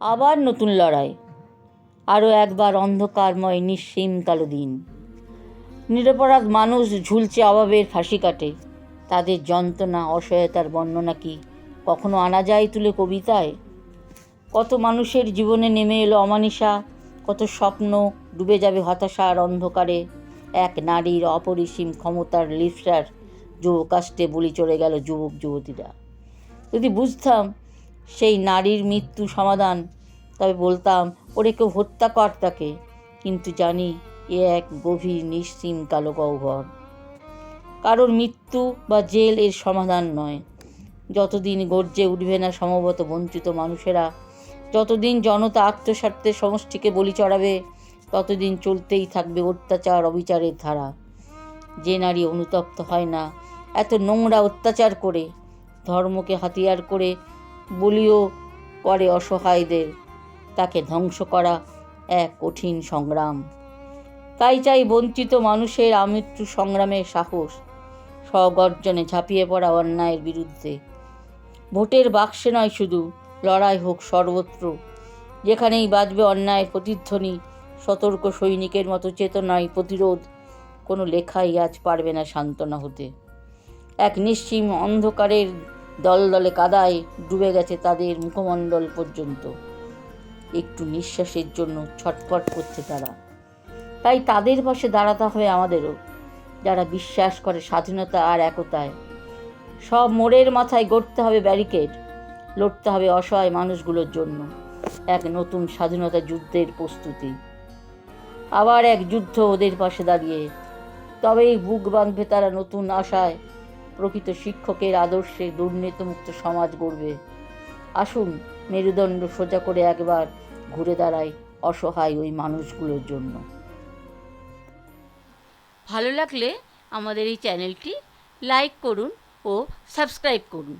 আবার নতুন লড়াই। আরও একবার অন্ধকারময় নিঃসীম কালো দিন। নিরপরাধ মানুষ ঝুলছে অভাবের ফাঁসি কাটে। তাদের যন্ত্রণা, অসহায়তার বর্ণনা কি কখনো আনা যায় তুলে কবিতায়? কত মানুষের জীবনে নেমে এলো অমানিসা, কত স্বপ্ন ডুবে যাবে হতাশার অন্ধকারে। এক নারীর অপরিসীম ক্ষমতার লিপসার যুবকাষ্টে বলি চলে গেল যুবক যুবতীরা যদি বুঝতাম সেই নারীর মৃত্যু সমাধান। তবে বলতাম, ওরে কেউ হত্যা কর তাকে। কিন্তু জানি, এ এক গভীর নিশ্চিম কালো গহ্বর। কারোর মৃত্যু বা জেল এর সমাধান নয়। যতদিন গর্জে উঠবে না সম্ভবত বঞ্চিত মানুষেরা, যতদিন জনতা আত্মস্বার্থের সমষ্টিকে বলি চড়াবে, ততদিন চলতেই থাকবে অত্যাচার অবিচারের ধারা। যে নারী অনুতপ্ত হয় না, এত নোংরা অত্যাচার করে, ধর্মকে হাতিয়ার করে বলিও করে অসহায়দের। তাকে ধ্বংস করা এক কঠিন সংগ্রাম। তাই চাই বঞ্চিত মানুষের আমৃত্যু সংগ্রামের সাহস। স্বগর্জনে ঝাঁপিয়ে পড়া অন্যায়ের বিরুদ্ধে। ভোটের বাক্সে নয় শুধু, লড়াই হোক সর্বত্র। যেখানেই বাজবে অন্যায়ের প্রতিধ্বনি, সতর্ক সৈনিকের মতো চেতনায় প্রতিরোধ, কোনো লেখাই আজ পারবে না সান্ত্বনা হতে। এক নিশ্চিম অন্ধকারের দলদলে কাদায় ডুবে গেছে তাদের মুখমণ্ডল পর্যন্ত। একটু নিঃশ্বাসের জন্য ছটফট করছে তারা। তাই তাদের পাশে দাঁড়াতে হবে আমাদেরও, যারা বিশ্বাস করে স্বাধীনতা আর একতায়। সব মোড়ের মাথায় গড়তে হবে ব্যারিকেড, লড়তে হবে অসহায় মানুষগুলোর জন্য। এক নতুন স্বাধীনতা যুদ্ধের প্রস্তুতি। আবার এক যুদ্ধ ওদের পাশে দাঁড়িয়ে। তবেই বুক বাঁধবে তারা নতুন আশায়। প্রকৃত শিক্ষকের আদর্শে দুর্নীতিমুক্ত সমাজ গড়বে। আসুন মেরুদণ্ড সোজা করে একবার ঘুরে দাঁড়াই অসহায় ওই মানুষগুলোর জন্য। ভালো লাগলে আমাদের এই চ্যানেলটি লাইক করুন ও সাবস্ক্রাইব করুন।